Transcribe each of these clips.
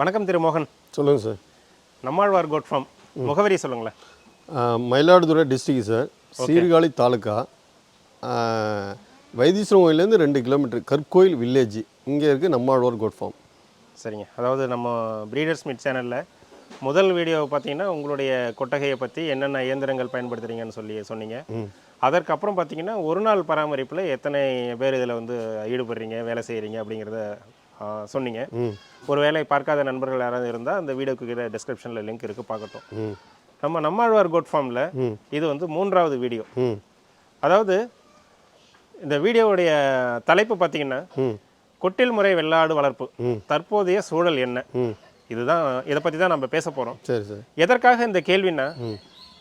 வணக்கம் திரு மோகன். சொல்லுங்கள் சார். Nammalvar goat farm. முகவரி சொல்லுங்களேன். Mayiladuthurai district sir. Sirkazhi taluka Vaitheeswaran கோயிலேருந்து ரெண்டு கிலோமீட்டர் கற்கோயில் வில்லேஜ். இங்கே இருக்குது நம்மாழ்வார் கோட் ஃபார்ம். சரிங்க. அதாவது நம்ம பிரீடர்ஸ் மீட் சேனலில் முதல் வீடியோ பார்த்தீங்கன்னா உங்களுடைய கொட்டகையை பற்றி என்னென்ன இயந்திரங்கள் பயன்படுத்துறீங்கன்னு சொல்லி சொன்னீங்க. அதற்கப்புறம் பார்த்தீங்கன்னா ஒரு நாள் பராமரிப்பில் எத்தனை பேர் இதில் வந்து ஈடுபடுறீங்க வேலை செய்கிறீங்க அப்படிங்கிறத சொன்னீங்க. ஒரு வேலை பார்க்காத நண்பர்கள் யாராவது இருந்தால் அந்த வீடியோக்கு கீழே டிஸ்கிரிப்ஷனில் லிங்க் இருக்குது பார்க்கட்டும். நம்ம நம்மாழ்வார் கோட் ஃபார்மில் இது வந்து மூன்றாவது வீடியோ. அதாவது இந்த வீடியோவுடைய தலைப்பு பார்த்தீங்கன்னா கொட்டில் முறை வெள்ளாடு வளர்ப்பு. தற்போதைய சூழல் என்ன? இதுதான் இதை பற்றி தான் நம்ம பேச போகிறோம் சரி சார். எதற்காக இந்த கேள்வின்னா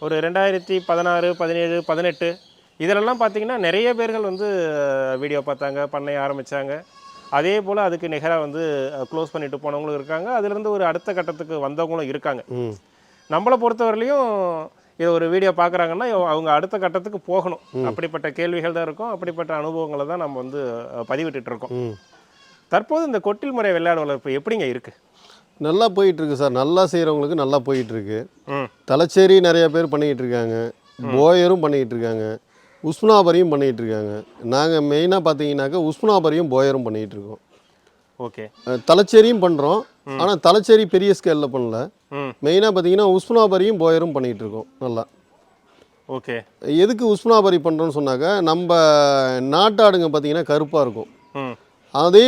ஒரு ரெண்டாயிரத்தி பதினாறு பதினேழு பதினெட்டு இதிலெல்லாம் பார்த்தீங்கன்னா நிறைய பேர்கள் வந்து வீடியோ பார்த்தாங்க பண்ணை ஆரம்பித்தாங்க அதே போல் அதுக்கு நிகராக வந்து க்ளோஸ் பண்ணிட்டு போனவங்களும் இருக்காங்க. அதுலேருந்து ஒரு அடுத்த கட்டத்துக்கு வந்தவங்களும் இருக்காங்க. நம்மளை பொறுத்தவரையிலையும் இது ஒரு வீடியோ பார்க்குறாங்கன்னா அவங்க அடுத்த கட்டத்துக்கு போகணும். அப்படிப்பட்ட கேள்விகள் தான் இருக்கும். அப்படிப்பட்ட அனுபவங்களை தான் நம்ம வந்து அஹ், பதிவிட்டுட்டு இருக்கோம். தற்போது இந்த கொட்டில் முறை வெள்ளாடு வளர்ப்பு எப்படிங்க இருக்கு? நல்லா போயிட்டுருக்கு சார். நல்லா செய்கிறவங்களுக்கு நல்லா போயிட்டுருக்கு. தலைச்சேரி நிறைய பேர் பண்ணிக்கிட்டு இருக்காங்க. போயரும் பண்ணிக்கிட்டு இருக்காங்க. உஸ்மாபரியும் பண்ணிக்கிட்டு இருக்காங்க நாங்கள் மெயினாக பார்த்தீங்கன்னாக்கா உஸ்மாபரியும் போயரும் பண்ணிக்கிட்டு இருக்கோம் ஓகே தலைச்சேரியும் பண்ணுறோம் ஆனால் தலைச்சேரி பெரிய ஸ்கேலில் பண்ணல. மெயினாக பார்த்தீங்கன்னா உஸ்மாபரியும் போயரும் பண்ணிகிட்டு இருக்கோம் நல்லா. ஓகே. எதுக்கு உஸ்மாபரி பண்ணுறோன்னு சொன்னாக்கா நம்ம நாட்டாடுங்க பார்த்தீங்கன்னா கருப்பாக இருக்கும். அதே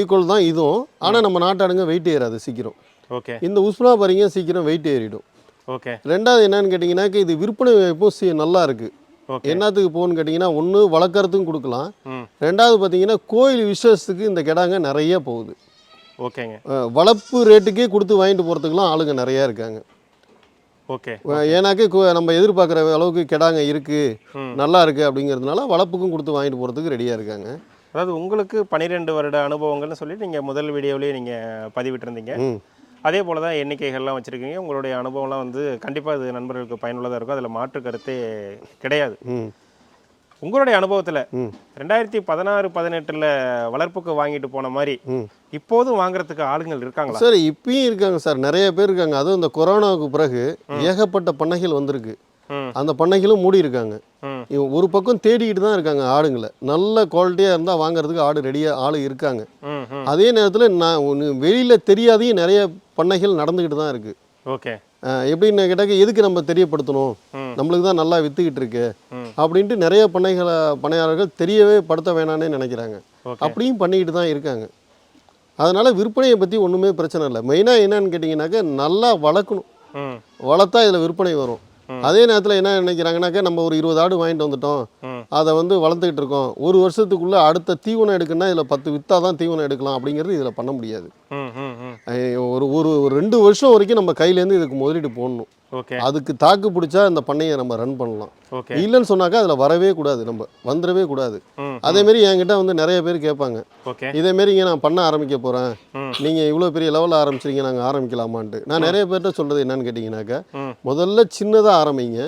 ஈக்குவல் தான் இதுவும். ஆனால் நம்ம நாட்டாடுங்க வெயிட் ஏறாது சீக்கிரம். ஓகே. இந்த உஸ்மாபரிங்க சீக்கிரம் வெயிட் ஏறிடும். ஓகே. ரெண்டாவது என்னன்னு கேட்டிங்கன்னாக்கா இது விற்பனை வாய்ப்பும் நல்லா இருக்குது என்னத்துக்கு போகணுன்னு கேட்டிங்கன்னா ஒன்று வளர்க்குறதுக்கும் கொடுக்கலாம். ரெண்டாவது பார்த்தீங்கன்னா கோயில் விசேஷத்துக்கு இந்த கிடாங்க நிறைய போகுது. ஓகேங்க. வளர்ப்பு ரேட்டுக்கே கொடுத்து வாங்கிட்டு போகிறதுக்குலாம் ஆளுங்க நிறையா இருக்காங்க. ஓகே. ஏன்னாக்க நம்ம எதிர்பார்க்குற அளவுக்கு கிடாங்க இருக்குது. நல்லா இருக்குது அப்படிங்கிறதுனால வளர்ப்புக்கும் கொடுத்து வாங்கிட்டு போகிறதுக்கு ரெடியாக இருக்காங்க. அதாவது உங்களுக்கு பன்னிரெண்டு வருட அனுபவங்கள்னு சொல்லி நீங்கள் முதல் வீடியோவிலேயே நீங்கள் பதிவிட்டிருந்தீங்க. அதே போல் தான் எண்ணிக்கைகள்லாம் வச்சுருக்கீங்க. உங்களுடைய அனுபவம்லாம் வந்து கண்டிப்பாக அது நண்பர்களுக்கு பயனுள்ளதாக இருக்கும். அதில் மாற்று கருத்தே கிடையாது. உங்களுடைய அனுபவத்தில் ரெண்டாயிரத்தி பதினாறு பதினெட்டில் வளர்ப்புக்கு வாங்கிட்டு போன மாதிரி இப்போதும் வாங்குறதுக்கு ஆளுங்கள் இருக்காங்களா? சார் இப்பயும் இருக்காங்க சார். நிறைய பேர் இருக்காங்க. அதுவும் இந்த கொரோனாவுக்கு பிறகு ஏகப்பட்ட பண்ணைகள் வந்திருக்கு. அந்த பண்ணைகளும் மூடி இருக்காங்க இவன் ஒரு பக்கம் தேடிக்கிட்டு தான் இருக்காங்க ஆடுங்களை. நல்ல குவாலிட்டியாக இருந்தால் வாங்குறதுக்கு ஆடு ரெடியாக ஆள் இருக்காங்க. அதே நேரத்தில் நான் ஒன்று வெளியில் தெரியாதையும் நிறைய பண்ணைகள் நடந்துக்கிட்டு தான் இருக்குது ஓகே. எப்படின்னு கேட்டாக்க எதுக்கு நம்ம தெரியப்படுத்தணும். நம்மளுக்கு தான் நல்லா வித்துக்கிட்டு இருக்கு. அப்படின்ட்டு நிறைய பண்ணைகளை பண்ணையாளர்கள் தெரியவே படுத்த வேணாம்னே நினைக்கிறாங்க. அப்படியும் பண்ணிக்கிட்டு தான் இருக்காங்க. அதனால் விற்பனையை பற்றி ஒன்றுமே பிரச்சனை இல்லை. மெயினாக என்னன்னு கேட்டிங்கனாக்கா நல்லா வளர்க்கணும். வளர்த்தா இதில் விற்பனை வரும். அதே நேரத்தில் என்ன நினைக்கிறாங்கனாக்கா நம்ம ஒரு இருபது ஆடு வாங்கிட்டு வந்துட்டோம். அதை வந்து வளர்த்துக்கிட்டு இருக்கோம். ஒரு வருஷத்துக்குள்ளே அடுத்த தீவனம் எடுக்கணும்னா இதில் பத்து வித்தா தான் தீவனம் எடுக்கலாம் அப்படிங்கிறது இதில் பண்ண முடியாது. ஒரு ஒரு ரெண்டு வருஷம் வரைக்கும் நம்ம கையிலேருந்து இதுக்கு முதலீடு போடணும். ஓகே. அதுக்கு தாக்கு பிடிச்சா இந்த பண்ணையை நம்ம ரன் பண்ணலாம். ஓகே. இல்லைன்னு சொன்னாக்கா அதில் வரவே கூடாது. நம்ம வந்துடவே கூடாது. அதேமாரி என்கிட்ட வந்து நிறைய பேர் கேட்பாங்க. ஓகே. இதேமாரி இங்கே நான் பண்ண ஆரம்பிக்க போகிறேன். நீங்கள் இவ்வளோ பெரிய லெவலில் ஆரம்பிச்சிருங்க நாங்கள் ஆரம்பிக்கலாமான்ட்டு. நான் நிறைய பேர்கிட்ட சொல்கிறது என்னன்னு கேட்டிங்கனாக்கா முதல்ல சின்னதாக ஆரம்பிங்க.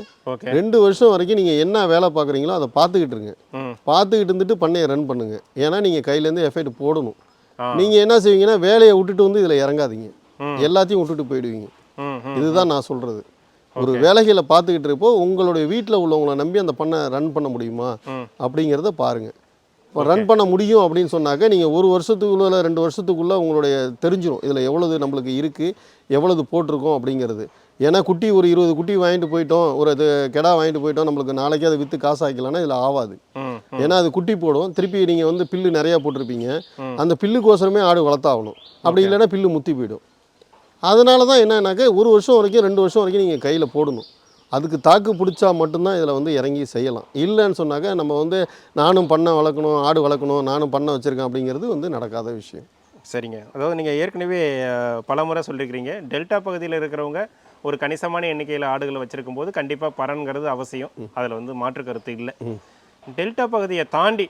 ரெண்டு வருஷம் வரைக்கும் நீங்கள் என்ன வேலை பார்க்குறீங்களோ அதை பார்த்துக்கிட்டு இருங்க. பார்த்துக்கிட்டு இருந்துட்டு பண்ணையை ரன் பண்ணுங்க. ஏன்னா நீங்கள் கையிலேருந்து எஃபெக்ட் போடணும். நீங்கள் என்ன செய்வீங்கன்னா வேலையை விட்டுட்டு வந்து இதில் இறங்காதீங்க. எல்லாத்தையும் விட்டுட்டு போயிடுவீங்க. இதுதான் நான் சொல்கிறது ஒரு வேலைகளை பார்த்துக்கிட்டு இருப்போ உங்களுடைய வீட்டில் உள்ளவங்களை நம்பி அந்த பண்ணை ரன் பண்ண முடியுமா. அப்படிங்கிறத பாருங்கள் இப்போ ரன் பண்ண முடியும் அப்படின்னு சொன்னாக்க நீங்கள் ஒரு வருஷத்துக்குள்ள இல்ல ரெண்டு வருஷத்துக்குள்ளே உங்களுடைய தெரிஞ்சிடும் இதில் எவ்வளவு நம்மளுக்கு இருக்குது எவ்வளவு போட்டிருக்கோம் அப்படிங்கிறது. ஏன்னா குட்டி ஒரு இருபது குட்டி வாங்கிட்டு போயிட்டோம் ஒரு இது கெடா வாங்கிட்டு போயிட்டோம் நம்மளுக்கு நாளைக்கே அதை விற்று காசு ஆக்கலாம்னா இதில் ஆகாது ஏன்னா அது குட்டி போடும். திருப்பி நீங்கள் வந்து பில்லு நிறையா போட்டிருப்பீங்க. அந்த பில்லுக்கோசரமே ஆடு வளர்த்தாகணும். அப்படி இல்லைன்னா பில்லு முத்தி போயிடும். அதனால தான் என்னன்னாக்க ஒரு வருஷம் வரைக்கும் ரெண்டு வருஷம் வரைக்கும் நீங்கள் கையில் போடணும். அதுக்கு தாக்கு பிடிச்சா மட்டும்தான் இதில் வந்து இறங்கி செய்யலாம். இல்லைன்னு சொன்னாக்க நம்ம வந்து நானும் பண்ணை வளர்க்கணும் ஆடு வளர்க்கணும் நானும் பண்ணை வச்சுருக்கேன் அப்படிங்கிறது வந்து நடக்காத விஷயம். சரிங்க. அதாவது நீங்கள் ஏற்கனவே அஹ், பலமுறை சொல்லியிருக்கிறீங்க டெல்டா பகுதியில் இருக்கிறவங்க ஒரு கணிசமான எண்ணிக்கையில் ஆடுகளை வச்சிருக்கும் போது கண்டிப்பாக பரன்கிறது அவசியம். அதில் வந்து மாற்று கருத்து இல்லை. டெல்டா பகுதியை தாண்டி.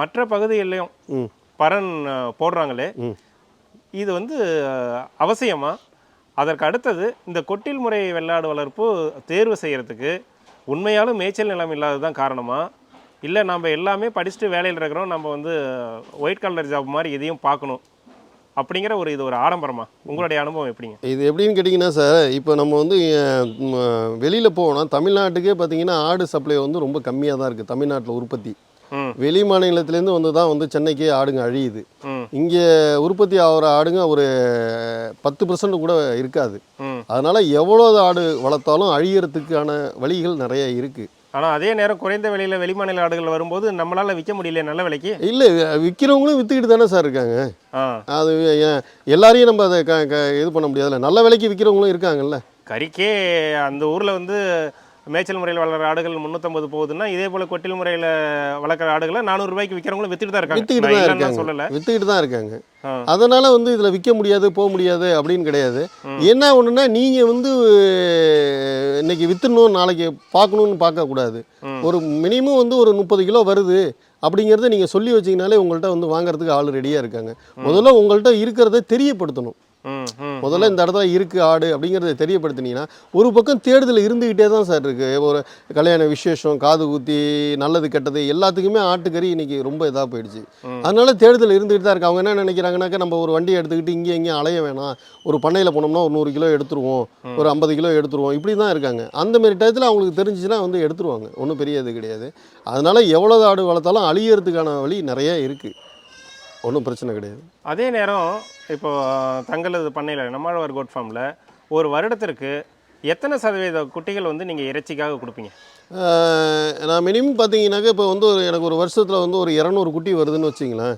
மற்ற பகுதிகளிலையும் ம். பரன் போடுறாங்களே. இது வந்து அவசியமா? அதற்கு அடுத்தது இந்த கொட்டில் முறை வெள்ளாடு வளர்ப்பு தேர்வு செய்கிறதுக்கு உண்மையாலும் மேய்ச்சல் நிலம் இல்லாதது தான் காரணமா? இல்லை நம்ம எல்லாமே படிச்சுட்டு வேலையில் இருக்கிறோம் நம்ம வந்து ஒயிட் கலர் ஜாப் மாதிரி இதையும் பார்க்கணும் அப்படிங்கிற ஒரு இது ஒரு ஆடம்பரமா? உங்களுடைய அனுபவம் எப்படிங்க? இது எப்படின்னு கேட்டிங்கன்னா சார் இப்போ நம்ம வந்து வெளியில் போனால் தமிழ்நாட்டுக்கே பார்த்தீங்கன்னா ஆடு சப்ளை வந்து ரொம்ப கம்மியாக தான் இருக்குது தமிழ்நாட்டில் உற்பத்தி. வெளி மாநிலத்திலேருந்து வந்து தான் வந்து சென்னைக்கே ஆடுங்க அழியுது. இங்கே உற்பத்தி ஆகிற ஆடுங்க ஒரு பத்து பர்சன்ட் கூட இருக்காது. அதனால் எவ்வளோ ஆடு வளர்த்தாலும் அழியறதுக்கான வழிகள் நிறைய இருக்குது ஆனா அதே நேரம் குறைந்த விலையில வெளிமாநில ஆடுகள் வரும்போது நம்மளால விற்க முடியல நல்ல விலைக்கு? இல்லை விற்கிறவங்களும் விற்றுக்கிட்டு தானே சார் இருக்காங்க. அது எல்லாரையும் நம்ம அதை இது பண்ண முடியாதுல்ல. நல்ல விலைக்கு விற்கிறவங்களும் இருக்காங்கல்ல. கறிக்கே அந்த ஊர்ல வந்து மேய்ச்சல் முறையில் வளர்கிற ஆடுகள் முந்நூற்றம்பது போகுதுன்னா இதே போல கொட்டில் முறையில் வளர்க்குற ஆடுகளை நானூறு ரூபாய்க்கு விற்கிறவங்களும் வித்துட்டு தான் இருக்காங்க. வித்துக்கிட்டு தான் இருக்காங்க. சொல்லலை. வித்துக்கிட்டு தான் இருக்காங்க. அதனால வந்து இதில் விற்க முடியாது போக முடியாது அப்படின்னு கிடையாது. என்ன ஒன்றுனா நீங்கள் வந்து இன்னைக்கு வித்துடணும் நாளைக்கு பார்க்கணுன்னு பார்க்கக்கூடாது. ஒரு மினிமம் வந்து ஒரு முப்பது கிலோ வருது அப்படிங்கிறத நீங்கள் சொல்லி வச்சீங்கனாலே உங்கள்கிட்ட வந்து வாங்குறதுக்கு ஆள் ரெடியாக இருக்காங்க. முதல்ல உங்கள்கிட்ட இருக்கிறத தெரியப்படுத்தணும். முதல்ல இந்த இடத்துல இருக்கு ஆடு அப்படிங்கிறத தெரியப்படுத்தினீங்கன்னா ஒரு பக்கம் தேடுதல் இருந்துக்கிட்டே தான் சார் இருக்கு. ஒரு கல்யாண விசேஷம் காது குத்தி நல்லது கெட்டது எல்லாத்துக்குமே ஆட்டுக்கறி இன்னைக்கு ரொம்ப இதாக போயிடுச்சு. அதனால தேடுதல் இருந்துகிட்டு தான் இருக்கு. அவங்க என்ன நினைக்கிறாங்கனாக்கா நம்ம ஒரு வண்டியை எடுத்துக்கிட்டு இங்கே இங்கேயும் அலைய வேணாம். ஒரு பண்ணையில் போனோம்னா ஒரு நூறு கிலோ எடுத்துருவோம். ஒரு ஐம்பது கிலோ எடுத்துருவோம். இப்படி தான் இருக்காங்க. அந்த மாதிரி டயத்தில் அவங்களுக்கு தெரிஞ்சிச்சுன்னா வந்து எடுத்துருவாங்க. ஒன்றும் பெரிய இது கிடையாது. அதனால எவ்வளோ ஆடு வளர்த்தாலும் அழியறதுக்கான வழி நிறைய இருக்குது ஒன்றும் பிரச்சனை கிடையாது. அதே நேரம் இப்போ தங்களது பண்ணையில் நம்மாழ்வார் கோட் ஃபார்மில் ஒரு வருடத்திற்கு எத்தனை சதவீத குட்டிகள் வந்து நீங்கள் இறைச்சிக்காக கொடுப்பீங்க? நான் மினிமம் பார்த்தீங்கன்னாக்கா இப்போ வந்து ஒரு எனக்கு ஒரு வருஷத்தில் வந்து ஒரு இரநூறு குட்டி வருதுன்னு வச்சிங்களேன்.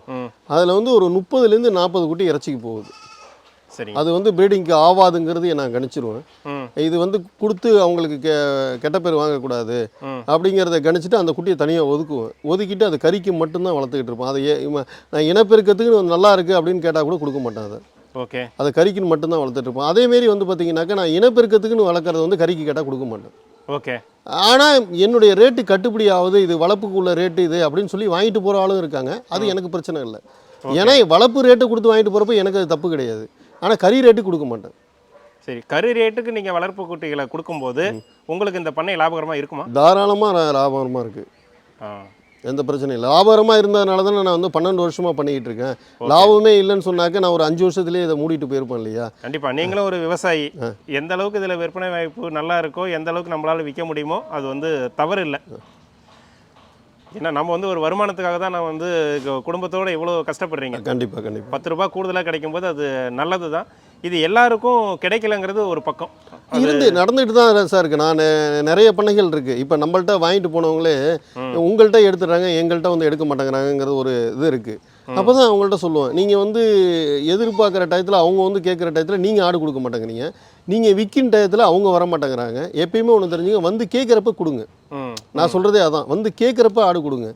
அதில் வந்து ஒரு முப்பதுலேருந்து நாற்பது குட்டி இறச்சிக்கு போகுது. சரிங்க. அது வந்து ப்ரீடிங்க்கு ஆவாதுங்கிறது நான் கணிச்சிருவேன். இது வந்து கொடுத்து அவங்களுக்கு கெ கெட்ட பேர் வாங்கக்கூடாது அப்படிங்கிறத கணிச்சிட்டு அந்த குட்டியை தனியாக ஒதுக்குவேன். ஒதுக்கிட்டு அது கறிக்கு மட்டும்தான் வளர்த்துக்கிட்டு இருப்பேன். அதை நான் இனப்பெருக்கத்துக்கு நல்லா இருக்குது அப்படின்னு கேட்டால் கூட கொடுக்க மாட்டேன் அதை. ஓகே. அதை கறிக்குன்னு மட்டும்தான் வளர்த்துட்டு இருப்பேன். அதேமாரி வந்து பார்த்தீங்கன்னாக்கா நான் இனப்பெருக்கத்துக்குன்னு வளர்க்குறது வந்து கறிக்கு கேட்டால் கொடுக்க மாட்டேன். ஓகே. ஆனால் என்னுடைய ரேட்டு கட்டுப்படி ஆகுது இது வளர்ப்புக்குள்ள ரேட்டு இது அப்படின்னு சொல்லி வாங்கிட்டு போகிற ஆளும் இருக்காங்க. அது எனக்கு பிரச்சனை இல்லை. ஏன்னா வளர்ப்பு ரேட்டு கொடுத்து வாங்கிட்டு போகிறப்ப எனக்கு அது தப்பு கிடையாது. ஆனால் கறி ரேட்டு கொடுக்க மாட்டேன். சரி கரு ரேட்டுக்கு நீங்கள் வளர்ப்பு குட்டிகளை கொடுக்கும்போது உங்களுக்கு இந்த பண்ணை லாபகரமாக இருக்குமா? தாராளமாக லாபகரமாக இருக்குது எந்த பிரச்சனையும் இல்லை. லாபகரமாக இருந்ததுனால தானே நான் வந்து பன்னெண்டு வருஷமாக பண்ணிக்கிட்டு இருக்கேன். லாபமே இல்லைன்னு சொன்னாக்க நான் ஒரு அஞ்சு வருஷத்துலேயே இதை மூடிட்டு போயிருப்பேன் இல்லையா? கண்டிப்பாக நீங்களும் ஒரு விவசாயி. எந்த அளவுக்கு இதில் விற்பனை வாய்ப்பு நல்லா இருக்கோ எந்த அளவுக்கு நம்மளால விற்க முடியுமோ அது வந்து தவறு இல்லை. ஏன்னா நம்ம வந்து ஒரு வருமானத்துக்காக தான் நான் வந்து குடும்பத்தோட இவ்வளோ கஷ்டப்படுறீங்க. கண்டிப்பாக கண்டிப்பாக பத்து ரூபாய் கூடுதலாக கிடைக்கும்போது அது நல்லது தான் இது எல்லாருக்கும் கிடைக்கலங்கிறது ஒரு பக்கம். இருந்து நடந்துட்டு தான் சார் இருக்கு. நான் நிறைய பண்ணைகள் இருக்கு. இப்போ நம்மள்ட்ட வாங்கிட்டு போனவங்களே உங்கள்கிட்ட எடுத்துடுறாங்க எங்கள்கிட்ட வந்து எடுக்க மாட்டேங்கிறாங்கங்கிறது ஒரு இது இருக்கு. அப்போ தான் அவங்கள்ட்ட சொல்லுவேன். நீங்கள் வந்து எதிர்பார்க்குற டயத்தில் அவங்க வந்து கேட்குற டயத்தில் நீங்கள் ஆடு கொடுக்க மாட்டேங்கிறீங்க. நீங்கள் விற்கின் டயத்தில் அவங்க வர மாட்டேங்கிறாங்க எப்பயுமே ஒன்று தெரிஞ்சுங்க வந்து கேட்குறப்ப கொடுங்க. நான் சொல்கிறதே அதான். வந்து கேட்குறப்ப ஆடு கொடுங்க.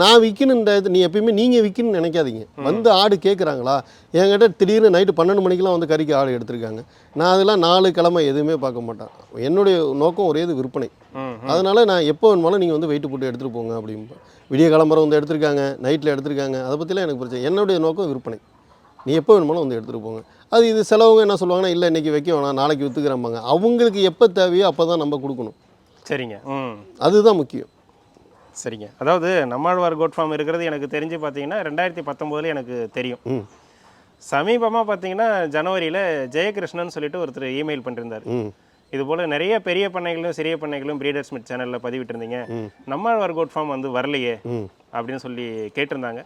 நான் டயத்தில் நீ எப்பயுமே நீங்கள் விற்கணும்னு நினைக்காதீங்க. வந்து ஆடு கேட்குறாங்களா என்கிட்ட திடீர்னு நைட்டு பன்னெண்டு மணிக்கெலாம் வந்து கறிக்கு ஆடு எடுத்திருக்காங்க. நான் அதெல்லாம் நாலு கிழமை எதுவுமே பார்க்க மாட்டேன். என்னுடைய நோக்கம் ஒரே இது விற்பனை. அதனால் நான் எப்போ வேணுமாலும் நீங்கள் வந்து வெயிட்டு போட்டு எடுத்துகிட்டு போங்க அப்படிம்பேன். விடிய கிளம்புறம் வந்து எடுத்திருக்காங்க நைட்டில் எடுத்திருக்காங்க. அதை பற்றிலாம் எனக்கு பிரச்சனை என்னுடைய நோக்கம் விற்பனை. நீ எப்போ வேணுமாலும் வந்து எடுத்துகிட்டு போங்க. அது இது சிலவங்க என்ன சொல்லுவாங்கன்னா இல்லை இன்றைக்கி வைக்க வேணாம் நாளைக்கு விற்றுக்கிறம்பாங்க அவங்களுக்கு எப்போ தேவையோ அப்போ தான் நம்ம கொடுக்கணும். சரிங்க. ம். அதுதான் முக்கியம். சரிங்க. அதாவது நம்மாழ்வார் கோட் ஃபார்ம் இருக்கிறது எனக்கு தெரிஞ்சு பார்த்தீங்கன்னா ரெண்டாயிரத்தி பத்தொம்போதில் எனக்கு தெரியும். ம். சமீபமாக பார்த்தீங்கன்னா ஜனவரியில் ஜெயகிருஷ்ணன் சொல்லிட்டு ஒருத்தர் இமெயில் பண்ணிருந்தார். ம். இது போல் நிறைய பெரிய பண்ணைகளும் சிறிய பண்ணைகளும் பிரீடர்ஸ் மிட் சேனலில் பதிவிட்டிருந்தீங்க. நம்மாழ்வார் கோட் ஃபார்ம் வந்து வரலையே. அப்படின்னு சொல்லி கேட்டிருந்தாங்க.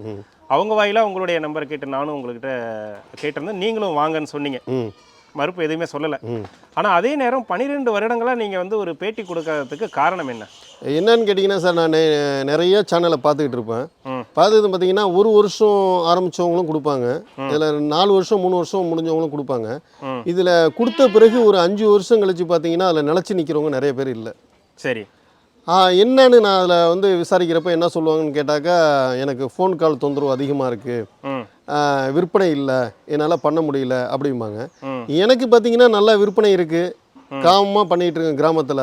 அவங்க வாயிலாக உங்களுடைய நம்பர் கேட்டு நானும் உங்கள்கிட்ட கேட்டிருந்தேன். நீங்களும் வாங்கன்னு சொன்னீங்க. மறுப்பு எதுவுமே சொல்லலை. ஆனால் அதே நேரம் பன்னிரெண்டு வருடங்களாக நீங்கள் வந்து ஒரு பேட்டி கொடுக்கறதுக்கு காரணம் என்ன? என்னன்னு கேட்டிங்கன்னா சார் நான் நிறைய சேனலை பார்த்துக்கிட்டு இருப்பேன். பார்த்தது பார்த்தீங்கன்னா ஒரு வருஷம் ஆரம்பித்தவங்களும் கொடுப்பாங்க. இதில் நாலு வருஷம் மூணு வருஷம் முடிஞ்சவங்களும் கொடுப்பாங்க. இதில் கொடுத்த பிறகு ஒரு அஞ்சு வருஷம் கழிச்சு பார்த்தீங்கன்னா அதில் நிலச்சி நிற்கிறவங்க நிறைய பேர் இல்லை. சரி. என்னன்னு நான் அதில் வந்து விசாரிக்கிறப்ப என்ன சொல்லுவாங்கன்னு கேட்டாக்கா எனக்கு ஃபோன் கால் தொந்தரவு அதிகமாக இருக்குது விற்பனை இல்லை. என்னால் பண்ண முடியல அப்படிம்பாங்க. எனக்கு பார்த்தீங்கன்னா நல்லா விற்பனை இருக்குது காமமாக பண்ணிகிட்டு இருக்கேன் கிராமத்தில்.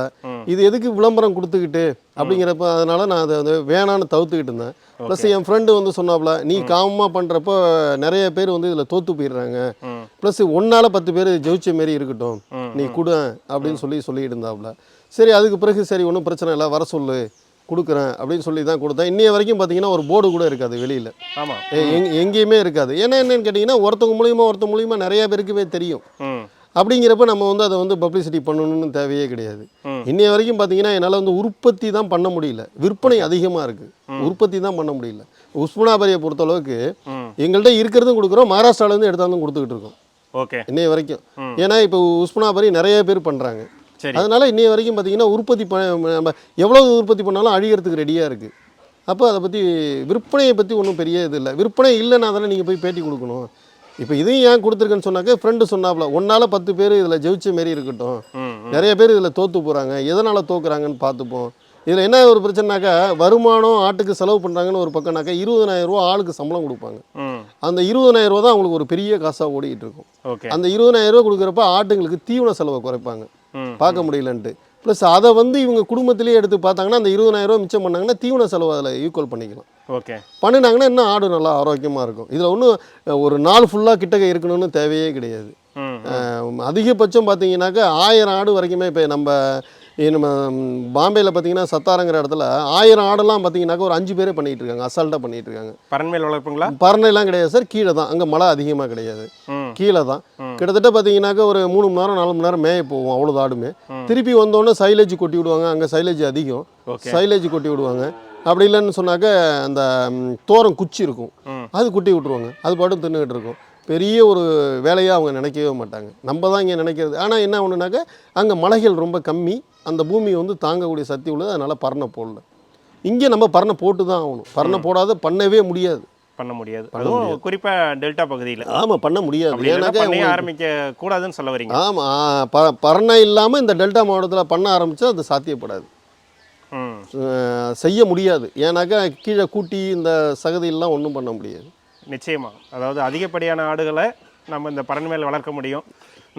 இது எதுக்கு விளம்பரம் கொடுத்துக்கிட்டு அப்படிங்கிறப்ப அதனால நான் அதை வந்து வேணான்னு தவிர்த்துக்கிட்டு இருந்தேன். ப்ளஸ் என் ஃப்ரெண்டு வந்து சொன்னாப்புல நீ காமமாக பண்ணுறப்போ நிறைய பேர் வந்து இதில் தோற்று போயிடுறாங்க. ப்ளஸ் ஒன்றால் பத்து பேர் ஜெயிச்ச மாரி இருக்கட்டும். நீ கொடு அப்படின்னு சொல்லி சொல்லிட்டு இருந்தாப்புல சரி அதுக்கு பிறகு சரி ஒன்றும் பிரச்சனை இல்லை வர சொல்லு கொடுக்குறேன் அப்படின்னு சொல்லி தான் கொடுத்தேன். இன்னைய வரைக்கும் பார்த்தீங்கன்னா ஒரு போர்டு கூட இருக்காது வெளியில். ஆமாம் எங் எங்கேயுமே இருக்காது. ஏன்னா என்னன்னு கேட்டிங்கன்னா ஒருத்தவங்க மூலியமாக ஒருத்தவங்க மூலியமாக நிறைய பேருக்குமே தெரியும். அப்படிங்கிறப்ப நம்ம வந்து அதை வந்து பப்ளிசிட்டி பண்ணணும்னு தேவையே கிடையாது. இன்னைய வரைக்கும் பார்த்தீங்கன்னா என்னால் வந்து உற்பத்தி தான் பண்ண முடியல. விற்பனை அதிகமாக இருக்குது உற்பத்தி தான் பண்ண முடியல. உஸ்மனாபரியை பொறுத்தளவுக்கு எங்கள்கிட்ட இருக்கிறதும் கொடுக்குறோம். மகாராஷ்டிராலேருந்து எடுத்தாந்தும் கொடுத்துக்கிட்டு இருக்கோம். ஓகே. இன்னைய வரைக்கும். ஏன்னா இப்போ உஸ்மனாபரி நிறைய பேர் பண்ணுறாங்க அதனால இன்னைய வரைக்கும் பார்த்தீங்கன்னா உற்பத்தி நம்ம எவ்வளவு உற்பத்தி பண்ணாலும் அழியறதுக்கு ரெடியாக இருக்குது அப்போ அதை பற்றி விற்பனையை பற்றி ஒன்றும் பெரிய இது இல்லை. விற்பனை இல்லைன்னா தானே நீங்கள் போய் பேட்டி கொடுக்கணும். இப்போ இதையும் ஏன் கொடுத்துருக்கேன்னு சொன்னாக்க ஃப்ரெண்டு சொன்னாப்ல ஒன்னால பத்து பேர் இதில் ஜெயிச்ச மாரி இருக்கட்டும். நிறைய பேர் இதில் தோத்து போகிறாங்க எதனால் தோக்குறாங்கன்னு பார்த்துப்போம். இதில் என்ன ஒரு பிரச்சனைனாக்கா வருமானம் ஆட்டுக்கு செலவு பண்ணுறாங்கன்னு ஒரு பக்கம்னாக்கா இருபதனாயிரம் ரூபா ஆளுக்கு சம்பளம் கொடுப்பாங்க. அந்த இருபதனாயிரம் ரூபா தான் அவங்களுக்கு ஒரு பெரிய காசாக ஓடிக்கிட்டு இருக்கும். அந்த இருபதனாயிரம் ரூபா கொடுக்குறப்ப ஆட்டுங்களுக்கு தீவன செலவை குறைப்பாங்க. பார்க்க முடியலன்ட்டு. ப்ளஸ் அதை வந்து இவங்க குடும்பத்திலேயே எடுத்து பார்த்தாங்கன்னா அந்த இருபதனாயிரம் ரூபா மிச்சம் பண்ணாங்கன்னா தீவன செலவு அதில் ஈக்குவல் பண்ணிக்கலாம். ஓகே பண்ணினாங்கன்னா இன்னும் ஆடு நல்லா ஆரோக்கியமாக இருக்கும். இதில் ஒன்றும் ஒரு நாள் ஃபுல்லாக கிட்டக்க இருக்கணும்னு தேவையே கிடையாது. அதிகபட்சம் பார்த்தீங்கன்னாக்கா ஆயிரம் ஆடு வரைக்குமே இப்போ நம்ம நம்ம பாம்பேயில் பார்த்தீங்கன்னா சத்தாரங்கிற இடத்துல ஆயிரம் ஆடெல்லாம் பார்த்தீங்கன்னாக்கா ஒரு அஞ்சு பேரே பண்ணிகிட்டு இருக்காங்க அசால்ட்டாக பண்ணிகிட்டு இருக்காங்க. பரண்மேல் வளர்ப்புங்களா? பறனைலாம் கிடையாது சார் கீழே தான். அங்கே மழை அதிகமாக கிடையாது. கீழே தான். கிட்டத்தட்ட பார்த்தீங்கன்னாக்கா ஒரு மூணு மணி நேரம் நாலு மணி நேரம் மேய போவோம் அவ்வளோ ஆடுமே. திருப்பி வந்தோடனே சைலேஜ் கொட்டி விடுவாங்க அங்கே சைலேஜ் அதிகம். சைலேஜ் கொட்டி விடுவாங்க. அப்படி இல்லைன்னு சொன்னாக்க அந்த தோரம் குச்சி இருக்கும். அது கொட்டி விட்ருவாங்க அது பாட்டும் தின்னுக்கிட்டு இருக்கும். பெரிய ஒரு வேலையாக அவங்க நினைக்கவே மாட்டாங்க. நம்ம தான் இங்கே நினைக்கிறது. ஆனால் என்ன ஒன்றுனாக்க அங்கே மலைகள் ரொம்ப கம்மி. அந்த பூமி வந்து தாங்கக்கூடிய சக்தி உள்ளது. அதனால் பரணை போடல. இங்கே நம்ம பரணை போட்டு தான் ஆகணும். பரணை போடாத பண்ணவே முடியாது. பண்ண முடியாது. அதுவும் குறிப்பா டெல்டா பகுதியில். ஆமாம் பண்ண முடியாது. ஏன்னாக்கா ஆரம்பிக்க கூடாதுன்னு சொல்ல வரீங்க. ஆமாம் ப பரணை இல்லாமல் இந்த டெல்டா மாவட்டத்தில் பண்ண ஆரம்பித்தா அது சாத்தியப்படாது. செய்ய முடியாது. ஏன்னாக்கா கீழே கூட்டி இந்த சகதியெல்லாம் ஒன்றும் பண்ண முடியாது. நிச்சயமா. அதாவது அதிகப்படியான ஆடுகளை நம்ம இந்த பரண்மேல் வளர்க்க முடியும்.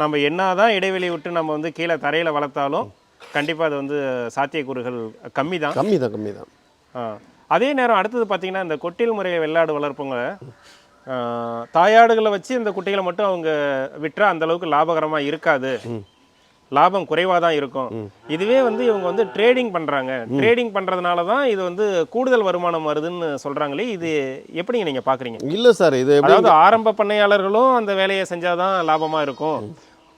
நம்ம என்னதான் இடைவெளி விட்டு நம்ம வந்து கீழே தரையில் வளர்த்தாலும் கண்டிப்பாக அது வந்து சாத்தியக்கூறுகள் கம்மி தான் கம்மி தான் கம்மி தான் அதே நேரம் அடுத்தது பார்த்தீங்கன்னா இந்த கொட்டில் முறை வெள்ளாடு வளர்ப்பவங்க தாயாடுகளை வச்சு இந்த குட்டிகளை மட்டும் அவங்க விற்றா அந்த அளவுக்கு லாபகரமாக இருக்காது. லாபம் குறைவாக தான் இருக்கும். இதுவே வந்து இவங்க வந்து ட்ரேடிங் பண்ணுறாங்க ட்ரேடிங் பண்ணுறதுனால தான் இது வந்து கூடுதல் வருமானம் வருதுன்னு சொல்கிறாங்களே இது எப்படிங்க நீங்கள் பார்க்குறீங்க இல்லை சார் இது அதாவது ஆரம்ப பண்ணையாளர்களும் அந்த வேலையை செஞ்சாதான் லாபமா இருக்கும்.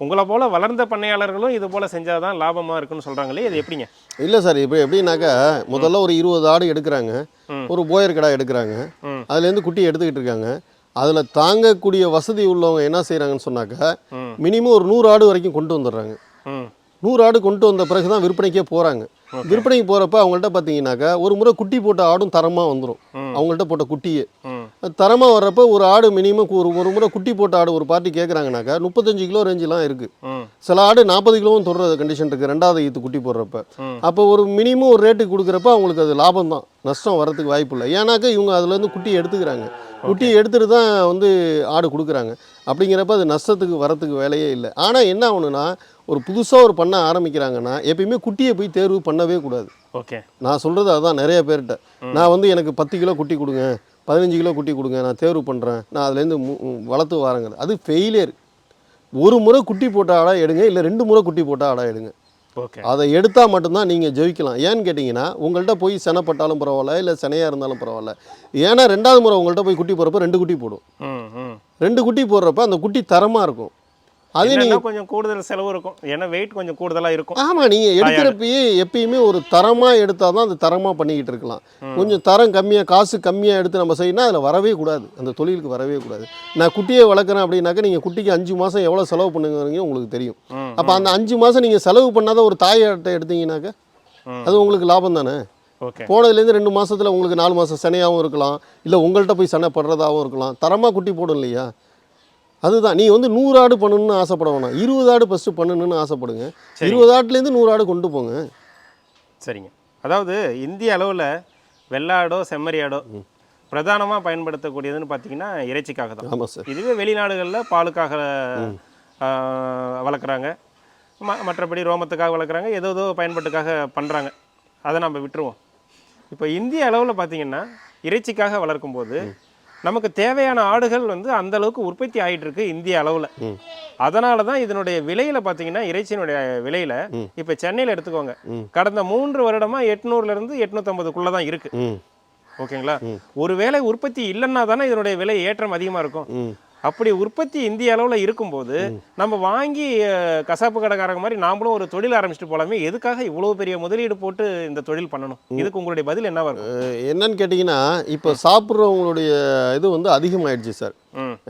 உங்களை போல வளர்ந்த பண்ணையாளர்களும் இது போல செஞ்சாதான் லாபமா இருக்குன்னு சொல்றாங்களே இது எப்படிங்க? இல்லை சார் இப்போ எப்படின்னாக்கா முதல்ல ஒரு இருபது ஆடு எடுக்கிறாங்க. ஒரு போயர் கடை எடுக்கிறாங்க. அதுலேருந்து குட்டி எடுத்துக்கிட்டு இருக்காங்க. அதில் தாங்கக்கூடிய வசதி உள்ளவங்க என்ன செய்கிறாங்கன்னு சொன்னாக்கா. மினிமம் ஒரு நூறு ஆடு வரைக்கும் கொண்டு வந்துடுறாங்க. நூறு ஆடு கொண்டு வந்த பிறகு தான் விற்பனைக்கே போகிறாங்க விற்பனைக்கு போகிறப்ப அவங்கள்ட்ட பார்த்தீங்கன்னாக்கா ஒரு முறை குட்டி போட்ட ஆடும் தரமாக வந்துடும். அவங்கள்ட்ட போட்ட குட்டியே. தரமாக வர்றப்ப ஒரு ஆடு மினிமம் ஒரு ஒரு முறை குட்டி போட்ட ஆடு ஒரு பார்ட்டி கேட்குறாங்கனாக்கா முப்பத்தஞ்சு கிலோ ரேஞ்செலாம் இருக்குது சில ஆடு நாற்பது கிலோவும் தொடுற கண்டிஷன் இருக்குது ரெண்டாவது ஈத்து குட்டி போடுறப்ப. அப்போ ஒரு மினிமம் ஒரு ரேட்டுக்கு கொடுக்குறப்ப அவங்களுக்கு அது லாபம் தான். நஷ்டம் வரதுக்கு வாய்ப்பு இல்லை. ஏன்னாக்கா இவங்க அதுலேருந்து குட்டி எடுத்துக்கிறாங்க. குட்டி எடுத்துட்டு தான் வந்து ஆடு கொடுக்குறாங்க. அப்படிங்கிறப்ப அது நஷ்டத்துக்கு வரத்துக்கு வேலையே இல்லை. ஆனால் என்ன ஆகணும்னா ஒரு புதுசாக ஒரு பண்ண ஆரம்பிக்கிறாங்கன்னா எப்பயுமே குட்டியை போய் தேர்வு பண்ணவே கூடாது. ஓகே. நான் சொல்கிறது அதான் நிறைய பேர்கிட்ட. நான் வந்து எனக்கு பத்து கிலோ குட்டி கொடுங்க பதினஞ்சு கிலோ குட்டி கொடுங்க நான் தேர்வு பண்ணுறேன் நான் அதுலேருந்து வளர்த்து வாரங்கிறது. அது ஃபெயிலியர் ஒரு முறை குட்டி போட்ட ஆடா எடுங்க இல்லை ரெண்டு முறை குட்டி போட்ட ஆடா எடுங்க. ஓகே. அதை எடுத்தால் மட்டும்தான் நீங்கள் ஜெயிக்கலாம். ஏன்னு கேட்டிங்கன்னா உங்கள்கிட்ட போய் செனைப்பட்டாலும் பரவாயில்ல இல்லை செனையாக இருந்தாலும் பரவாயில்ல. ஏன்னா ரெண்டாவது முறை உங்கள்கிட்ட போய் குட்டி போடுறப்ப ரெண்டு குட்டி போடும். ரெண்டு குட்டி போடுறப்ப அந்த குட்டி தரமாக இருக்கும். அது நீங்கள் கொஞ்சம் கூடுதல் செலவு இருக்கும். ஏன்னா வெயிட் கொஞ்சம் கூடுதலா இருக்கும். ஆமாம் நீங்கள் எடுக்கிறப்பயே எப்பயுமே ஒரு தரமாக எடுத்தால் தான் அது தரமாக பண்ணிக்கிட்டு இருக்கலாம். கொஞ்சம் தரம் கம்மியாக காசு கம்மியாக எடுத்து நம்ம செய்யணும் அதில் வரவே கூடாது. அந்த தொழிலுக்கு வரவே கூடாது. நான் குட்டியை வளர்க்குறேன் அப்படின்னாக்கா நீங்கள் குட்டிக்கு அஞ்சு மாதம் எவ்வளோ செலவு பண்ணுங்கிறீங்க உங்களுக்கு தெரியும். அப்போ அந்த அஞ்சு மாதம் நீங்கள் செலவு பண்ணாத ஒரு தாயாட்டை எடுத்தீங்கன்னாக்கா. அது உங்களுக்கு லாபம் தானே? போனதுலேருந்து ரெண்டு மாசத்துல உங்களுக்கு நாலு மாதம் சனையாகவும் இருக்கலாம். இல்லை உங்கள்கிட்ட போய் சனை படுறதாகவும் இருக்கலாம். தரமாக குட்டி போடும் இல்லையா அதுதான். நீ வந்து நூறு ஆடு பண்ணணும்னு ஆசைப்பட வேணாம். இருபது ஆடு ஃபஸ்ட்டு பண்ணணும்னு ஆசைப்படுங்க. சரி. இருபது ஆட்டுலேருந்து நூறு ஆடு கொண்டு போங்க. சரிங்க. அதாவது இந்திய அளவில் வெள்ளாடோ செம்மறியாடோ பிரதானமாக பயன்படுத்தக்கூடியதுன்னு பார்த்தீங்கன்னா இறைச்சிக்காக தான். ஆமாம் சார். இதுவே வெளிநாடுகளில் பாலுக்காக வளர்க்குறாங்க. ம மற்றபடி ரோமத்துக்காக வளர்க்குறாங்க. ஏதோ ஏதோ பயன்பாட்டுக்காக பண்ணுறாங்க அதை நம்ம விட்டுருவோம். இப்போ இந்திய அளவில் பார்த்தீங்கன்னா இறைச்சிக்காக வளர்க்கும்போது நமக்கு தேவையான ஆடுகள் வந்து அந்த அளவுக்கு உற்பத்தி ஆகிட்டு இருக்கு இந்திய அளவில். அதனால தான் இதனுடைய விலையில பார்த்தீங்கன்னா இறைச்சியினுடைய விலையில இப்போ சென்னையில் எடுத்துக்கோங்க. கடந்த மூன்று வருடமா எட்நூறுல இருந்து எட்நூத்தம்பதுக்குள்ள தான் இருக்கு ஓகேங்களா? ஒருவேளை உற்பத்தி இல்லைன்னா தானே இதனுடைய விலை ஏற்றம் அதிகமா இருக்கும். அப்படி உற்பத்தி இந்திய அளவில் இருக்கும்போது நம்ம வாங்கி கசாப்பு கடைக்காரங்க மாதிரி நாமளும் ஒரு தொழில் ஆரம்பிச்சுட்டு போலாமே எதுக்காக இவ்வளவு பெரிய முதலீடு போட்டு இந்த தொழில் பண்ணணும்? இதுக்கு உங்களுடைய பதில் என்னவா இருக்கும்? என்னன்னு கேட்டிங்கன்னா இப்போ சாப்பிட்றவங்களுடைய இது வந்து அதிகமாயிடுச்சு சார்.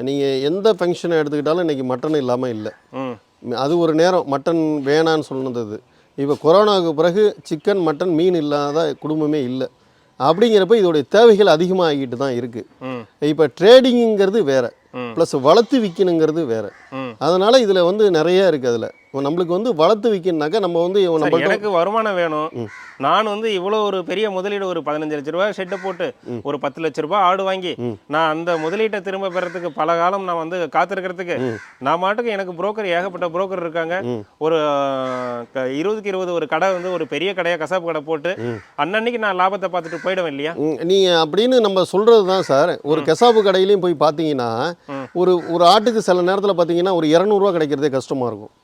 நீங்கள் எந்த ஃபங்க்ஷனை எடுத்துக்கிட்டாலும் இன்றைக்கி மட்டன் இல்லாமல் இல்லை. அது ஒரு நேரம் மட்டன் வேணான்னு சொன்னது இப்போ கொரோனாவுக்கு பிறகு சிக்கன் மட்டன் மீன் இல்லாத குடும்பமே இல்லை. அப்படிங்கிறப்ப இதோடைய தேவைகள் அதிகமாகிட்டு தான் இருக்குது இப்போ ட்ரேடிங்கிறது வேற. ப்ளஸ் வளர்த்து விற்கணுங்கிறது வேற. அதனால இதில் வந்து நிறைய இருக்குது அதில். நம்மளுக்கு வந்து வளர்த்து விற்கணுனாக்கா நம்ம வந்து எனக்கு வருமானம் வேணும். நான் வந்து இவ்வளோ ஒரு பெரிய முதலீடு ஒரு பதினஞ்சு லட்ச ரூபாய் ஷெட்டை போட்டு ஒரு பத்து லட்ச ரூபாய் ஆடு வாங்கி நான் அந்த முதலீட்டை திரும்ப பெறத்துக்கு பல காலம் நான் வந்து காத்திருக்கிறதுக்கு நான் மாட்டுக்கு எனக்கு புரோக்கர் ஏகப்பட்ட புரோக்கர் இருக்காங்க. ஒரு இருபதுக்கு இருபது ஒரு கடை வந்து ஒரு பெரிய கடையா கசாப்பு கடை போட்டு அன்னன்னைக்கு நான் லாபத்தை பார்த்துட்டு போயிடுவேன் இல்லையா? நீங்கள் அப்படின்னு நம்ம சொல்கிறது தான் சார். ஒரு கெசாப்பு கடையிலையும் போய் பார்த்தீங்கன்னா ஒரு ஒரு ஆட்டுக்கு சில நேரத்தில் பார்த்தீங்கன்னா ஒரு இரநூறுவா கிடைக்கிறதே கஷ்டமாக இருக்கும்.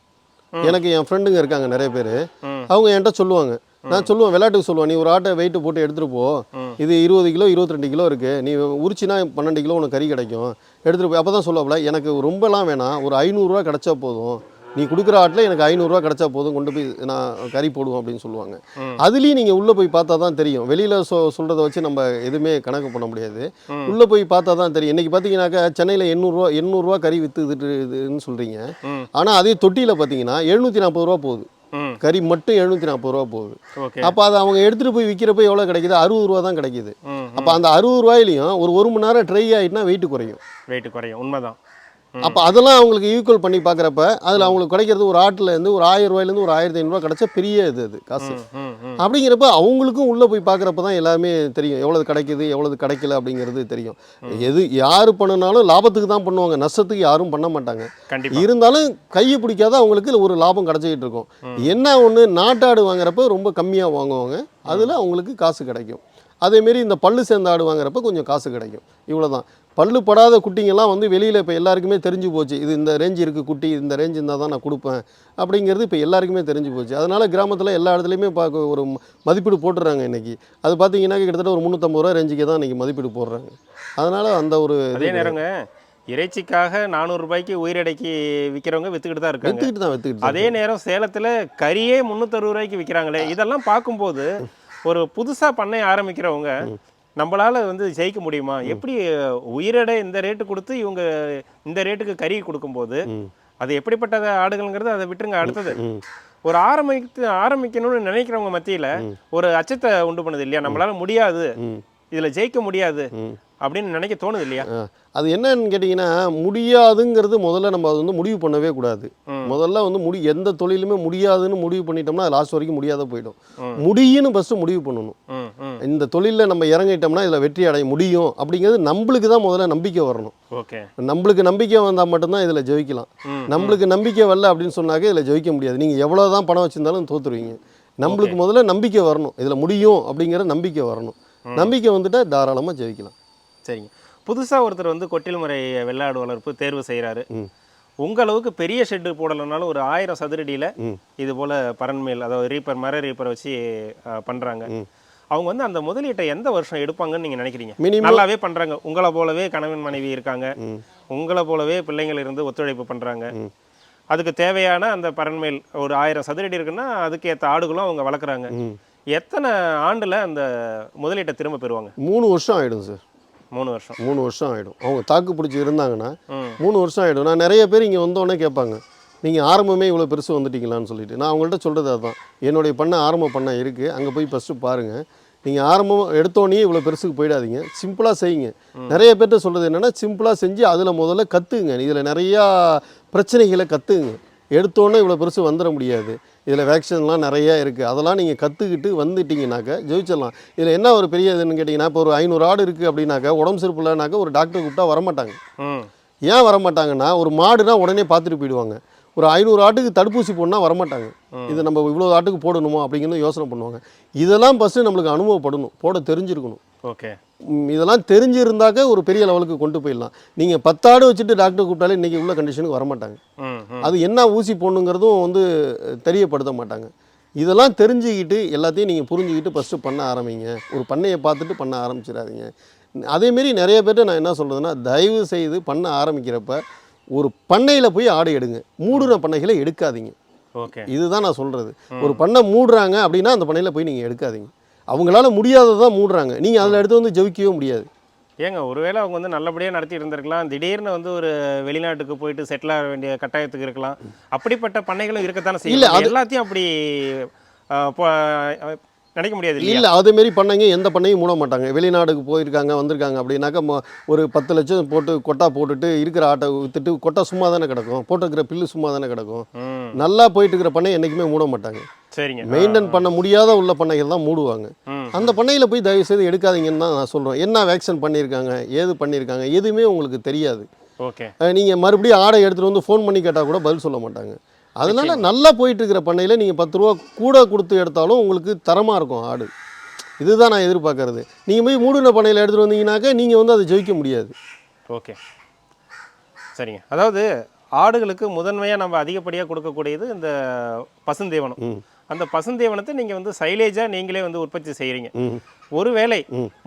எனக்கு என் ஃப்ரெண்டுங்க இருக்காங்க நிறைய பேர். அவங்க என்கிட்ட சொல்லுவாங்க. நான் சொல்லுவேன் விளையாட்டுக்கு சொல்லுவேன் நீ ஒரு ஆட்டை வெயிட்டு போட்டு எடுத்துகிட்டு போ. இது இருபது கிலோ இருபத்தி ரெண்டு கிலோ இருக்குது நீ உரிச்சினா பன்னெண்டு கிலோ உனக்கு கறி கிடைக்கும். எடுத்துகிட்டு போய் அப்போ தான் சொல்லுவாப்புல எனக்கு ரொம்பலாம் வேணாம். ஒரு ஐநூறுரூவா கிடைச்சா போதும். நீ கொடுக்குற ஆட்டில் எனக்கு ஐநூறுரூவா கிடைச்சா போதும் கொண்டு போய் நான் கறி போடுவோம் அப்படின்னு சொல்லுவாங்க. அதுலேயும் நீங்கள் உள்ளே போய் பார்த்தா தான் தெரியும். வெளியில் சொ சொல்கிறத வச்சு நம்ம எதுவுமே கணக்கு பண்ண முடியாது. உள்ளே போய் பார்த்தா தான் தெரியும். இன்றைக்கி பார்த்தீங்கன்னாக்கா சென்னையில் எண்ணூறுரூவா எண்ணூறுரூவா கறி விற்றுதுன்னு சொல்கிறீங்க ஆனால் அதே தொட்டியில் பார்த்தீங்கன்னா எழுநூற்றி நாற்பது ரூபா போகுது. கறி மட்டும் எழுநூற்றி நாற்பது ரூபா போகுது. அப்போ அதை அவங்க எடுத்துகிட்டு போய் விற்கிறப்ப எவ்வளோ கிடைக்குது? அறுபது ரூபா தான் கிடைக்குது. அப்போ அந்த அறுபது ரூபாயிலையும் ஒரு ஒரு மணி நேரம் ட்ரை ஆகிட்டுனா வெயிட் குறையும். வெயிட் குறையும். உண்மைதான். அப்போ அதெல்லாம் அவங்களுக்கு ஈக்குவல் பண்ணி பார்க்குறப்ப அதில் அவங்களுக்கு கிடைக்கிறது ஒரு ஆட்டிலேருந்து ஒரு ஆயிரம் ரூபாயிலேருந்து ஒரு ஆயிரத்தி ஐநூறுரூவா கிடைச்சா பெரிய இது அது காசு. அப்படிங்கிறப்ப அவங்களுக்கும் உள்ளே போய் பார்க்குறப்ப தான் எல்லாமே தெரியும். எவ்வளவு கிடைக்குது எவ்வளவு கிடைக்கல அப்படிங்கிறது தெரியும். எது யார் பண்ணினாலும் லாபத்துக்கு தான் பண்ணுவாங்க. நஷ்டத்துக்கு யாரும் பண்ண மாட்டாங்க. இருந்தாலும் கையை பிடிக்காத அவங்களுக்கு ஒரு லாபம் கிடச்சிக்கிட்டு இருக்கும். என்ன ஒன்று நாட்டாடு வாங்குறப்ப ரொம்ப கம்மியாக வாங்குவாங்க. அதில் அவங்களுக்கு காசு கிடைக்கும். அதேமாரி இந்த பல்லு சேர்ந்த ஆடு வாங்குறப்ப கொஞ்சம் காசு கிடைக்கும். இவ்வளவுதான். பல்லு படாத குட்டிங்கெல்லாம் வந்து வெளியில் இப்போ எல்லாருக்குமே தெரிஞ்சு போச்சு. இது இந்த ரேஞ்ச் இருக்குது குட்டி இந்த ரேஞ்ச் இருந்தால் தான் நான் கொடுப்பேன். அப்படிங்கிறது இப்போ எல்லாருக்குமே தெரிஞ்சு போச்சு. அதனால் கிராமத்தில் எல்லா இடத்துலையுமே பார்க்க ஒரு மதிப்பீடு போட்டுடுறாங்க இன்றைக்கி அது பார்த்தீங்கன்னா கிட்டத்தட்ட ஒரு முந்நூற்றம்பது ரூபா ரேஞ்சுக்கு தான் இன்றைக்கி மதிப்பீடு போடுறாங்க. அதனால் அந்த ஒரு அதே நேரங்க இறைச்சிக்காக நானூறு ரூபாய்க்கு உயிரடைக்கு விற்கிறவங்க வித்துக்கிட்டு தான் இருக்காங்க. வித்துக்கிட்டு தான் வித்துக்கிட்டு தான் அதே நேரம் சேலத்துல கறியே முந்நூற்றறுபது ரூபாய்க்கு விற்கிறாங்களே இதெல்லாம் பார்க்கும்போது ஒரு புதுசா பண்ணை ஆரம்பிக்கிறவங்க நம்மளால வந்து ஜெயிக்க முடியுமா? எப்படி உயிரடை இந்த ரேட்டு கொடுத்து இவங்க இந்த ரேட்டுக்கு கறி கொடுக்கும்போது அது எப்படிப்பட்ட ஆடுகள்ங்கிறது அதை விட்டுருங்க அடுத்தது. ஒரு ஆரம்பித்து ஆரம்பிக்கணும்னு நினைக்கிறவங்க மத்தியில ஒரு அச்சத்தை உண்டு பண்ணுது இல்லையா? நம்மளால முடியாது. இதுல ஜெயிக்க முடியாது. அப்படின்னு நினைக்க தோணுது இல்லையா? அது என்னன்னு கேட்டிங்கன்னா முடியாதுங்கிறது முதல்ல நம்ம அது வந்து முடிவு பண்ணவே கூடாது. முதல்ல வந்து முடி எந்த தொழிலுமே முடியாதுன்னு முடிவு பண்ணிட்டோம்னா லாஸ்ட் வரைக்கும் முடியாத போயிடும். முடியும்னு ஃபஸ்ட்டு முடிவு பண்ணணும். இந்த தொழிலில் நம்ம இறங்கிட்டோம்னா இதில் வெற்றி அடைய முடியும் அப்படிங்கிறது நம்மளுக்கு தான் முதல்ல நம்பிக்கை வரணும். ஓகே. நம்மளுக்கு நம்பிக்கை வந்தால் மட்டும்தான் இதில் ஜெயிக்கலாம். நம்மளுக்கு நம்பிக்கை வரல அப்படின்னு சொன்னாக்க இதில் ஜெயிக்க முடியாது. நீங்கள் எவ்வளோ தான் பணம் வச்சிருந்தாலும் தோத்துருவீங்க. நம்மளுக்கு முதல்ல நம்பிக்கை வரணும். இதில் முடியும் அப்படிங்கிற நம்பிக்கை வரணும். நம்பிக்கை வந்துட்டா தாராளமாக ஜெயிக்கலாம். சரிங்க. புதுசா ஒருத்தர் வந்து கொட்டில் முறை வெள்ளாடு வளர்ப்பு தேர்வு செய்றாரு. ம். உங்க அளவுக்கு பெரிய ஷெட்டு போடலைனாலும் ஒரு ஆயிரம் சதுரடியில. இது போல பரன்மேல் அதாவது ரீப்பர் மர ரீப்பரை வச்சு அஹ், பண்றாங்க. அவங்க வந்து அந்த முதலீட்டை எந்த வருஷம் எடுப்பாங்கன்னு நீங்க நினைக்கிறீங்க? நல்லாவே பண்றாங்க. உங்களை போலவே கணவன் மனைவி இருக்காங்க. உங்களை போலவே பிள்ளைங்கள் இருந்து ஒத்துழைப்பு பண்றாங்க. அதுக்கு தேவையான அந்த பரன்மேல் ஒரு ஆயிரம் சதுரடி இருக்குன்னா அதுக்கு ஏற்ற ஆடுகளும் அவங்க வளர்க்குறாங்க. எத்தனை ஆண்டுல அந்த முதலீட்டை திரும்ப பெறுவாங்க? மூணு வருஷம் ஆகிடும் சார். மூணு வருஷம். மூணு வருஷம் ஆகிடும் அவங்க தாக்கு பிடிச்சி இருந்தாங்கன்னா மூணு வருஷம் ஆகிடும் நான் நிறைய பேர் இங்கே வந்தோடனே கேட்பாங்க நீங்கள் ஆரம்பமே இவ்வளோ பெருசு வந்துட்டீங்களான்னு சொல்லிட்டு. நான் அவங்கள்ட்ட சொல்கிறது அதுதான் என்னுடைய பண்ணை ஆரம்ப பண்ணை இருக்குது அங்கே போய் ஃபஸ்ட்டு பாருங்கள் நீங்கள் ஆரம்பம் எடுத்தோடனே இவ்வளோ பெருசுக்கு போயிடாதீங்க. சிம்பிளாக செய்யுங்க. நிறைய பேர்கிட்ட சொல்கிறது என்னென்னா சிம்பிளாக செஞ்சு அதில் முதல்ல கற்றுங்க இதில் நிறையா பிரச்சனைகளை கற்றுங்க எடுத்தோடனே இவ்வளோ பெருசு வந்துட முடியாது. இதில் வேக்சின்லாம் நிறையா இருக்குது. அதெல்லாம் நீங்கள் கற்றுக்கிட்டு வந்துட்டீங்கனாக்க ஜெயிச்சிடலாம். இதில் என்ன ஒரு பெரிய இதுன்னு கேட்டிங்கன்னா இப்போ ஒரு ஐநூறு ஆடு இருக்குது அப்படின்னாக்கா உடம்பு சரிப்பு இல்லைனாக்கா ஒரு டாக்டர் கூப்பிட்டா வரமாட்டாங்க. ஏன் வர மாட்டாங்கன்னா ஒரு மாடுனா உடனே பார்த்துட்டு போயிடுவாங்க. ஒரு ஐநூறு ஆட்டுக்கு தடுப்பூசி போடனா வரமாட்டாங்க. இது நம்ம இவ்வளோ ஆட்டுக்கு போடணுமா அப்படிங்கிறது யோசனை பண்ணுவாங்க. இதெல்லாம் ஃபஸ்ட்டு நம்மளுக்கு அனுபவப்படணும். போட தெரிஞ்சிருக்கணும். ஓகே. இதெல்லாம் தெரிஞ்சிருந்தாக்க ஒரு பெரிய லெவலுக்கு கொண்டு போயிடலாம். நீங்கள் பத்தாடு வச்சுட்டு டாக்டர் கூப்பிட்டாலே இன்றைக்கி உள்ள கண்டிஷனுக்கு வர மாட்டாங்க ம் ம். அது என்ன ஊசி போடணுங்கிறதும் வந்து தெரியப்படுத்த மாட்டாங்க. இதெல்லாம் தெரிஞ்சுக்கிட்டு எல்லாத்தையும் நீங்கள் புரிஞ்சுக்கிட்டு ஃபஸ்ட்டு பண்ண ஆரம்பிங்க. ஒரு பண்ணையை பார்த்துட்டு பண்ண ஆரம்பிச்சிடாதீங்க. அதேமாரி நிறைய பேர்ட்ட நான் என்ன சொல்கிறதுன்னா தயவு செய்து பண்ண ஆரம்பிக்கிறப்ப ஒரு பண்ணையில் போய் ஆடு எடுங்க. மூடுன பண்ணைகளை எடுக்காதீங்க. ஓகே. இதுதான் நான் சொல்கிறது ஒரு பண்ணை மூடுறாங்க அப்படின்னா அந்த பண்ணையில் போய் நீங்கள் எடுக்காதீங்க. அவங்களால முடியாததான் மூடுறாங்க. நீங்கள் அதில் எடுத்து வந்து ஜெயிக்கவே முடியாது. ஏங்க ஒருவேளை அவங்க வந்து நல்லபடியாக நடத்தி இருந்திருக்கலாம். திடீர்னு வந்து ஒரு வெளிநாட்டுக்கு போயிட்டு செட்டில் ஆக வேண்டிய கட்டாயத்துக்கு இருக்கலாம். அப்படிப்பட்ட பண்ணைகளும் இருக்கத்தானே செய்யும். அது- எல்லாத்தையும் அப்படி நினைக்க முடியாது இல்லை அதேமாரி பண்ணைங்க எந்த பண்ணையும் மூட மாட்டாங்க. வெளிநாடுக்கு போயிருக்காங்க வந்திருக்காங்க அப்படின்னாக்கா ஒரு பத்து லட்சம் போட்டு கொட்டா போட்டுட்டு இருக்கிற ஆட்டை வித்துட்டு கொட்டா சும்மா தானே கிடக்கும். போட்டுருக்கிற பில்லு சும்மா தானே கிடக்கும் நல்லா போயிட்டு இருக்கிற பண்ணை என்றைக்குமே மூட மாட்டாங்க. சரிங்க. மெயின்டைன் பண்ண முடியாத உள்ள பண்ணைகள் தான் மூடுவாங்க. அந்த பண்ணையில் போய் தயவு செய்து எடுக்காதீங்கன்னு தான் நான் சொல்கிறேன் என்ன வேக்சின் பண்ணியிருக்காங்க ஏது பண்ணியிருக்காங்க எதுவுமே உங்களுக்கு தெரியாது. ஓகே. நீங்கள் மறுபடியும் ஆடை எடுத்துகிட்டு வந்து ஃபோன் பண்ணி கேட்டால் கூட பதில் சொல்ல மாட்டாங்க. அதனால நல்லா போயிட்டு இருக்கிற பண்ணையில் நீங்கள் பத்து ரூபா கூட கொடுத்து எடுத்தாலும் உங்களுக்கு தரமாக இருக்கும் ஆடு. இதுதான் நான் எதிர்பார்க்கறது. நீங்கள் போய் மூடின பண்ணையில் எடுத்துகிட்டு வந்தீங்கன்னாக்கா நீங்கள் வந்து அதை ஜெயிக்க முடியாது. ஓகே. சரிங்க. அதாவது ஆடுகளுக்கு முதன்மையாக நம்ம அதிகப்படியாக கொடுக்கக்கூடியது இந்த பசுந்தீவனம். அந்த பசுந்தீவனத்தை நீங்கள் வந்து சைலேஜாக நீங்களே வந்து உற்பத்தி செய்கிறீங்க ஒருவேளை.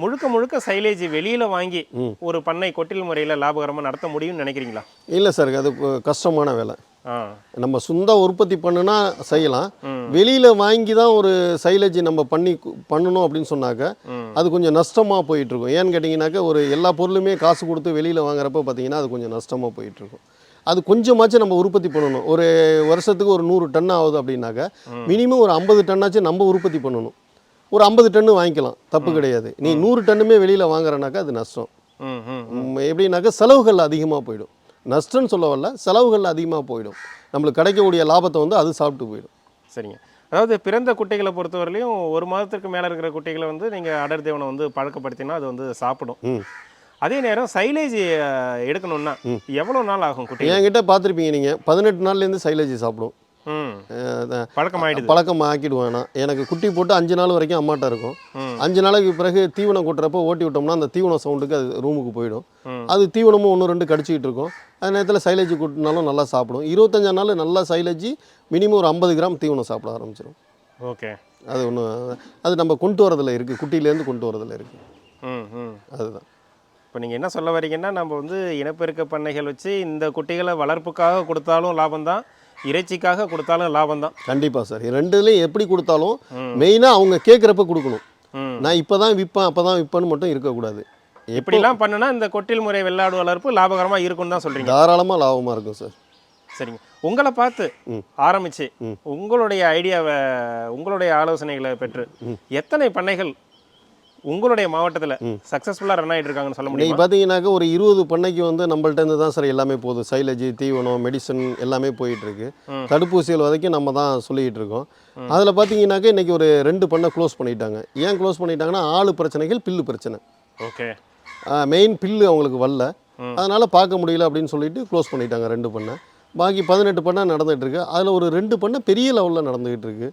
முழுக்க முழுக்க சைலேஜ் வெளியில் வாங்கி. ஒரு பண்ணை கொட்டில் முறையில் லாபகரமாக நடத்த முடியும்னு நினைக்கிறீங்களா? இல்லை சார் அது கஷ்டமான வேலை. நம்ம சொந்த உற்பத்தி பண்ணுனா செய்யலாம். வெளியில் வாங்கி தான் ஒரு சைலேஜ் நம்ம பண்ணி பண்ணணும் அப்படின்னு சொன்னாக்க அது கொஞ்சம் நஷ்டமாக போயிட்டுருக்கும் ஏன்னு கேட்டிங்கனாக்கா ஒரு எல்லா பொருளுமே காசு கொடுத்து வெளியில் வாங்குறப்ப பார்த்தீங்கன்னா அது கொஞ்சம் நஷ்டமாக போயிட்டுருக்கும் அது கொஞ்சமாச்சும் நம்ம உற்பத்தி பண்ணணும். ஒரு வருஷத்துக்கு ஒரு நூறு டன் ஆகுது அப்படின்னாக்கா மினிமம் ஒரு ஐம்பது டன்னாச்சும் நம்ம உற்பத்தி பண்ணணும். ஒரு ஐம்பது டன்னு வாங்கிக்கலாம். தப்பு கிடையாது. நீ நூறு டன்னுமே வெளியில் வாங்குறனாக்கா அது நஷ்டம். எப்படின்னாக்கா செலவுகள் அதிகமாக போயிடும். நஷ்டம்னு சொல்ல வரல செலவுகள் அதிகமாக போயிடும். நம்மளுக்கு கிடைக்கக்கூடிய லாபத்தை வந்து அது சாப்பிட்டு போயிடும். சரிங்க. அதாவது பிறந்த குட்டிகளை பொறுத்தவரையிலையும் ஒரு மாதத்துக்கு மேலே இருக்கிற குட்டிகளை வந்து நீங்கள் அடர் தீவனம் வந்து பழக்கப்படுத்தினா அது வந்து சாப்பிடும். அதே நேரம் சைலேஜ் எடுக்கணும்னா எவ்வளோ நாள் ஆகும் குட்டி என்கிட்ட பார்த்துருப்பீங்க நீங்கள் பதினெட்டு நாள்லேருந்து சைலேஜ் சாப்பிடும். ம். அஹ் அதான் பழக்கமாயிடுது. பழக்கம் ஆக்கிடுவேன் எனக்கு குட்டி போட்டு அஞ்சு நாள் வரைக்கும் அம்மாட்ட இருக்கும். அஞ்சு நாளைக்கு பிறகு தீவனம் கொட்டுறப்ப ஓட்டி விட்டோம்னா அந்த தீவனம் சவுண்டுக்கு அது ரூமுக்கு போயிடும். அது தீவனமும் ஒன்று ரெண்டு கடிச்சிக்கிட்டு இருக்கும். அந்த நேரத்தில் சைலேஜ் கூட்டினாலும் நல்லா சாப்பிடும். இருபத்தஞ்சா நாள் நல்லா சைலேஜ் மினிமம் ஒரு ஐம்பது கிராம் தீவனம் சாப்பிட ஆரம்பிச்சிடும் ஓகே. அது ஒன்று அது நம்ம கொண்டு வரதில் இருக்குது குட்டியிலேருந்து கொண்டு வரதில் இருக்குது அதுதான். இப்போ நீங்கள் என்ன சொல்ல வரீங்கன்னா நம்ம வந்து இனப்பெருக்க பண்ணைகள் வச்சு இந்த குட்டிகளை வளர்ப்புக்காக கொடுத்தாலும் லாபம் தான் இறைச்சிக்காக கொடுத்தாலும் லாபம் தான். கண்டிப்பாக சார். ரெண்டுலேயும் எப்படி கொடுத்தாலும். மெயினாக அவங்க கேட்குறப்ப கொடுக்கணும். நான் இப்போ தான் விற்பேன் அப்போ தான் விற்பேன்னு மட்டும் இருக்கக்கூடாது. எப்படி இப்படிலாம் பண்ணுனா இந்த கொட்டில் முறை வெள்ளாடு வளர்ப்பு லாபகரமாக இருக்கும்னு தான் சொல்கிறீங்க தாராளமாக லாபமாக இருக்கும் சார். சரிங்க. உங்களை பார்த்து. ஆரம்பிச்சு. உங்களுடைய ஐடியாவை உங்களுடைய ஆலோசனைகளை பெற்று எத்தனை பண்ணைகள் உங்களுடைய மாவட்டத்தில் சக்ஸஸ்ஃபுல்லாக ரன் ஆகிட்டு இருக்காங்கன்னு சொல்ல முடியுமா? பார்த்தீங்கன்னாக்கா ஒரு இருபது பண்ணைக்கு வந்து நம்மள்ட்ட இருந்து தான் சார் எல்லாமே போகுது. சைலஜி தீவனம் மெடிசன் எல்லாமே போயிட்டு இருக்கு. தடுப்பூசிகள் வரைக்கும் நம்ம தான் சொல்லிக்கிட்டு இருக்கோம். அதில் பார்த்தீங்கன்னாக்கா இன்றைக்கி ஒரு ரெண்டு பண்ணை க்ளோஸ் பண்ணிட்டாங்க. ஏன் க்ளோஸ் பண்ணிட்டாங்கன்னா ஆளு பிரச்சனைகள் பில்லு பிரச்சனை. ஓகே. மெயின் பில்லு அவங்களுக்கு வரல. அதனால் பார்க்க முடியல அப்படின்னு சொல்லிட்டு க்ளோஸ் பண்ணிட்டாங்க ரெண்டு பண்ணை. பாக்கி பதினெட்டு பண்ணை நடந்துகிட்டு இருக்கு அதில் ஒரு ரெண்டு பண்ணை பெரிய லெவலில் நடந்துகிட்டு இருக்கு.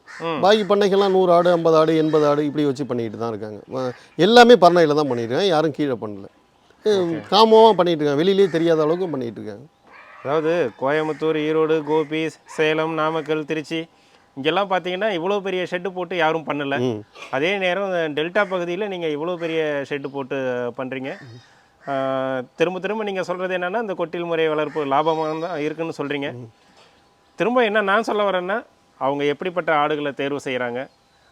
பாக்கி பண்ணைகள்லாம் நூறு ஆடு ஐம்பது ஆடு எண்பது ஆடு இப்படி வச்சு பண்ணிக்கிட்டு தான் இருக்காங்க. எல்லாமே பண்ணையில் தான் பண்ணியிருக்காங்க யாரும் கீழே பண்ணல. காமோவாக பண்ணிட்டு இருக்காங்க வெளியிலேயே தெரியாத அளவுக்கு பண்ணிட்டு இருக்காங்க அதாவது கோயம்புத்தூர் ஈரோடு கோபி சேலம் நாமக்கல் திருச்சி இங்கெல்லாம் பார்த்தீங்கன்னா இவ்வளோ பெரிய ஷெட்டு போட்டு யாரும் பண்ணல. அதே நேரம் டெல்டா பகுதியில் நீங்கள் இவ்வளோ பெரிய ஷெட்டு போட்டு பண்ணுறீங்க திரும்ப திரும்ப நீங்கள் சொல்கிறது என்னென்னா இந்த கொட்டில் முறை வளர்ப்பு லாபமாக தான் இருக்குன்னு சொல்கிறீங்க திரும்ப என்ன நான் சொல்ல வரேன்னா அவங்க எப்படிப்பட்ட ஆடுகளை தேர்வு செய்கிறாங்க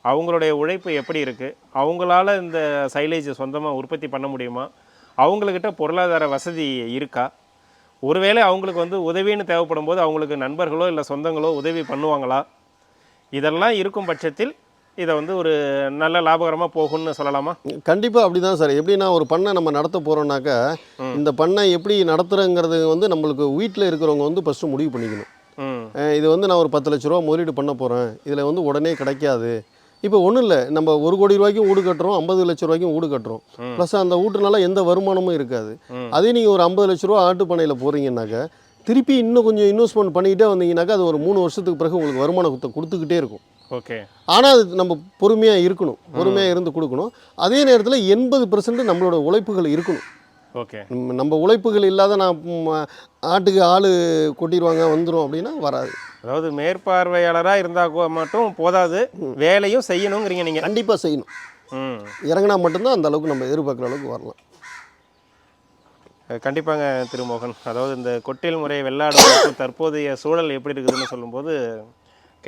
அவங்களுடைய உழைப்பு எப்படி இருக்குது அவங்களால இந்த சைலேஜ் சொந்தமாக உற்பத்தி பண்ண முடியுமா அவங்கக்கிட்ட பொருளாதார வசதி இருக்கா ஒருவேளை அவங்களுக்கு வந்து உதவின்னு தேவைப்படும் போது அவங்களுக்கு நண்பர்களோ இல்லை சொந்தங்களோ உதவி பண்ணுவாங்களா இதெல்லாம் இருக்கும் பட்சத்தில் இதை வந்து ஒரு நல்ல லாபகரமாக போகும்னு சொல்லலாமா? கண்டிப்பாக அப்படி தான் சார். எப்படின்னா ஒரு பண்ணை நம்ம நடத்த போகிறோம்னாக்கா இந்த பண்ணை எப்படி நடத்துகிறங்கிறது வந்து நம்மளுக்கு வீட்டில் இருக்கிறவங்க வந்து ஃபஸ்ட்டு முடிவு பண்ணிக்கணும். இது வந்து நான் ஒரு பத்து லட்ச ரூபா முதலீடு பண்ண போகிறேன் இதில் வந்து உடனே கிடைக்காது. இப்போ ஒன்றும் இல்லை. நம்ம ஒரு கோடி ரூபாய்க்கும் வீடு கட்டுறோம் ஐம்பது லட்ச ரூபாய்க்கும் வீடு கட்டுறோம். ப்ளஸ் அந்த வீட்டுனால எந்த வருமானமும் இருக்காது. அதே நீங்கள் ஒரு ஐம்பது லட்ச ரூபா ஆட்டு பண்ணையில் போகிறீங்கன்னாக்கா திருப்பி இன்னும் கொஞ்சம் இன்வெஸ்ட்மெண்ட் பண்ணிக்கிட்டே வந்தீங்கன்னாக்கா அது ஒரு மூணு வருஷத்துக்கு பிறகு உங்களுக்கு வருமானத்தை கொடுத்துக்கிட்டே இருக்கும். ஓகே. ஆனால் அது நம்ம பொறுமையாக இருக்கணும். பொறுமையாக இருந்து கொடுக்கணும். அதே நேரத்தில் எண்பது பெர்சன்ட் நம்மளோட உழைப்புகள் இருக்கணும். ஓகே. நம்ம- உழைப்புகள் இல்லாத நான் ஆட்டுக்கு ஆள் கொட்டிடுவாங்க வந்துடும் அப்படின்னா வராது. அதாவது மேற்பார்வையாளராக இருந்தால் மட்டும் போதாது. வேலையும் செய்யணுங்கிறீங்க நீங்கள் கண்டிப்பாக செய்யணும். இறங்கினா மட்டும்தான் அந்த அளவுக்கு நம்ம எதிர்பார்க்குற அளவுக்கு வரலாம். கண்டிப்பாங்க திருமோகன். அதாவது இந்த கொட்டில் முறை வெள்ளாடு தற்போதைய சூழல் எப்படி இருக்குதுன்னு சொல்லும்போது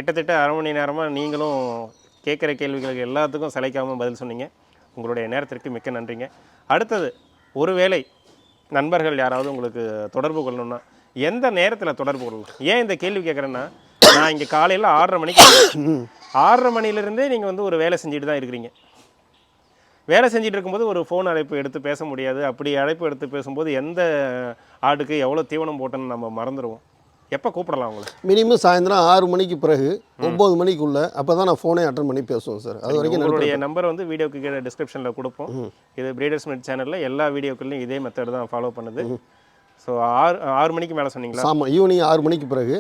கிட்டத்தட்ட அரை மணி நேரமாக நீங்களும் கேட்குற கேள்விகளுக்கு எல்லாத்துக்கும் சிலைக்காமல் பதில் சொன்னீங்க. உங்களுடைய நேரத்திற்கு மிக்க நன்றிங்க. அடுத்தது ஒருவேளை நண்பர்கள் யாராவது உங்களுக்கு தொடர்பு கொள்ளணும்னா எந்த நேரத்தில் தொடர்பு கொள்ளலாம் ஏன் இந்த கேள்வி கேட்குறேன்னா நான் இங்கே காலையில் ஆறரை மணிக்கு ஆறரை மணிலேருந்தே நீங்கள் வந்து ஒரு வேலை செஞ்சுட்டு தான் இருக்கிறீங்க. வேலை செஞ்சுட்டு இருக்கும்போது ஒரு ஃபோன் அழைப்பு எடுத்து பேச முடியாது. அப்படி அழைப்பு எடுத்து பேசும்போது எந்த ஆடுக்கு எவ்வளோ தீவனம் போட்டோன்னு நம்ம மறந்துடுவோம் எப்போ கூப்பிடலாம் உங்களை? மினிமம் சாயந்தரம் ஆறு மணிக்கு பிறகு ஒம்பது மணிக்குள்ளே அப்போ தான் நான் ஃபோனே அட்டன் பண்ணி பேசுவேன் சார் அது வரைக்கும் உங்களுடைய நம்பர் வந்து வீடியோக்கு கீழே டிஸ்கிரிப்ஷனில் கொடுப்போம். இது பிரீடர்ஸ் மிட் சேனலில் எல்லா வீடியோக்கள்லையும் இதே மெத்தட் தான் ஃபாலோ பண்ணுது. ஸோ ஆறு ஆறு மணிக்கு மேலே சொன்னீங்களா? ஆமாம் ஈவினிங் ஆறு மணிக்கு பிறகு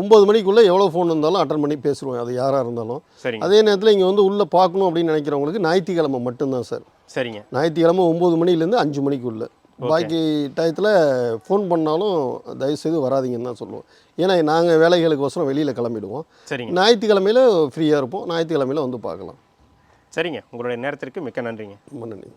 ஒம்பது மணிக்குள்ளே எவ்வளோ ஃபோன் இருந்தாலும் அட்டன் பண்ணி பேசுவேன் அது யாராக இருந்தாலும். சரிங்க. அதே நேரத்தில் இங்கே வந்து உள்ளே பார்க்கணும் அப்படின்னு நினைக்கிறவங்களுக்கு ஞாயிற்றுக்கிழமை மட்டும்தான் சார் சரிங்க. ஞாயிற்றுக்கிழமை ஒம்பது மணிலேருந்து அஞ்சு மணிக்குள்ளே. பாக்கி டயத்தில் ஃபோன் பண்ணாலும் தயவுசெய்து வராதீங்கன்னு தான் சொல்லுவோம். ஏன்னா நாங்கள் வேலைகளுக்கோசரம் வெளியில் கிளம்பிடுவோம். சரிங்க. ஞாயிற்றுக்கிழமையில ஃப்ரீயாக இருப்போம். ஞாயிற்றுக்கிழமையில வந்து பார்க்கலாம். சரிங்க. உங்களுடைய நேரத்திற்கு மிக்க நன்றிங்க. ரொம்ப நன்றி